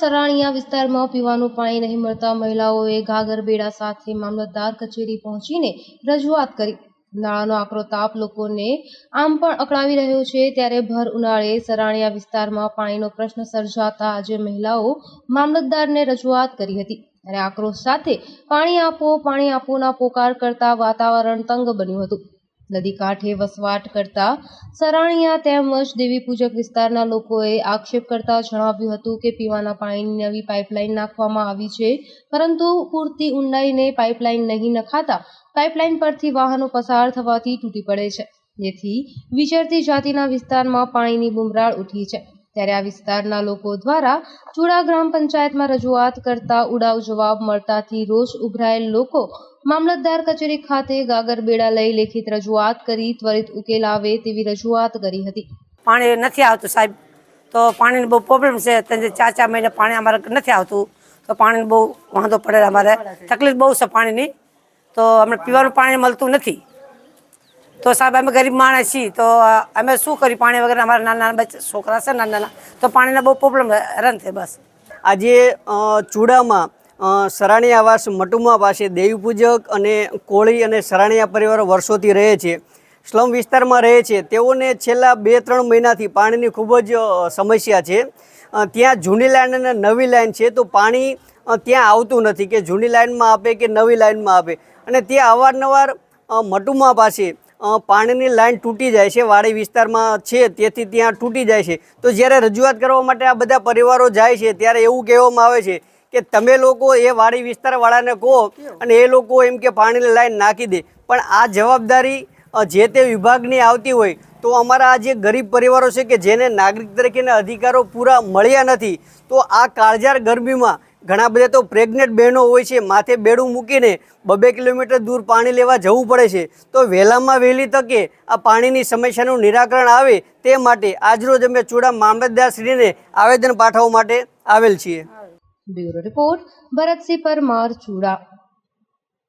સરાણીયા વિસ્તારમાં પીવાનું પાણી નહીં મળતા મહિલાઓએ ઘાગરબેડા સાથે મામલતદાર કચેરી પહોંચીને રજૂઆત કરી. ઉનાળાનો આકરો તાપ લોકોને આમ પણ અકળાવી રહ્યો છે. ત્યારે ભર ઉનાળે સરાણીયા વિસ્તારમાં પાણીનો પ્રશ્ન સર્જાતા આજે મહિલાઓ મામલતદારને રજૂઆત કરી હતી. અને આક્રોશ સાથે પાણી આપો, પાણી આપોના પોકાર કરતા વાતાવરણ તંગ બન્યું હતું. નદી કાંઠે વસવાટ કરતા સરાણીયા તેમજ દેવી પૂજક વિસ્તારના લોકોએ આક્ષેપ કરતા જણાવ્યું હતું કે પીવાના પાણીની નવી પાઇપલાઇન નાખવામાં આવી છે, પરંતુ પૂરતી ઊંડાઈને પાઇપલાઇન નહીં નખાતા પાઇપલાઇન પરથી વાહનો પસાર થવાથી તૂટી પડે છે, જેથી વિચરતી જાતિના વિસ્તારમાં પાણીની બુમરાળ ઉઠી છે. ત્યારે આ વિસ્તારના લોકો દ્વારા ચુડા ગ્રામ પંચાયતમાં રજૂઆત કરતા ઉડાવ જવાબ મળતાથી રોષ ઉભરાયેલ લોકો મામલતદાર કચેરી ખાતે ગાગર બેડા લઈ લેખિત રજૂઆત કરી ત્વરિત ઉકેલ આવે તેવી રજૂઆત કરી હતી. પાણી નથી આવતું સાહેબ. તો પાણીની બહુ પ્રોબ્લેમ છે. ત્રણ ચાર ચાર મહિને પાણી અમારે નથી આવતું. તો પાણીનો બહુ વાંધો પડે અમારે. તકલીફ બહુ છે પાણીની. તો અમને પીવાનું પાણી મળતું નથી. તો સાહેબ અમે ગરીબ માણસ છીએ તો અમે શું કરી પાણી વગર અમારા નાના નાના છોકરા છે નાના નાના તો પાણીના બહુ પ્રોબ્લેમ રન થાય બસ. આજે ચૂડામાં અ, સરાણી આવાસ મટુમા પાસે દેવી પૂજક અને કોળી અને સરાણીયા પરિવારો વર્ષોથી રહે છે. સ્લમ વિસ્તારમાં રહે છે. તેઓને છેલ્લા બે ત્રણ મહિનાથી પાણીની ખૂબ જ સમસ્યા છે. ત્યાં જૂની લાઈન અને નવી લાઈન છે તો પાણી ત્યાં આવતું નથી કે જૂની લાઇનમાં આપે કે નવી લાઈનમાં આપે. અને ત્યાં અવારનવાર મટુમા પાસે પાણીની લાઇન તૂટી જાય છે, વાડી વિસ્તારમાં છે, તેથી ત્યાં તૂટી જાય છે. તો જ્યારે રજૂઆત કરવા માટે આ બધા પરિવારો જાય છે, ત્યારે એવું કહેવામાં આવે છે કે તમે લોકો એ વાડી વિસ્તારવાળાને કહો અને એ લોકો એમ કે પાણીની લાઇન નાખી દે. પણ આ જવાબદારી જે તે વિભાગની આવતી હોય, તો અમારા આ જે ગરીબ પરિવારો છે કે જેને નાગરિક તરીકેના અધિકારો પૂરા મળ્યા નથી, તો આ કાળજાર ગરમીમાં ઘણા બધા તો પ્રેગ્નેન્ટ બહેનો હોય છે, માથે બેડું મૂકીને બબે કિલોમીટર દૂર પાણી લેવા જવું પડે છે. તો વહેલામાં વહેલી તકે આ પાણીની સમસ્યાનું નિરાકરણ આવે તે માટે આજરોજ અમે ચૂડા મામલતદારશ્રીને આવેદન પાઠવવા માટે આવેલ છીએ. Bureau report, Bharatsinh Parmar, Chuda.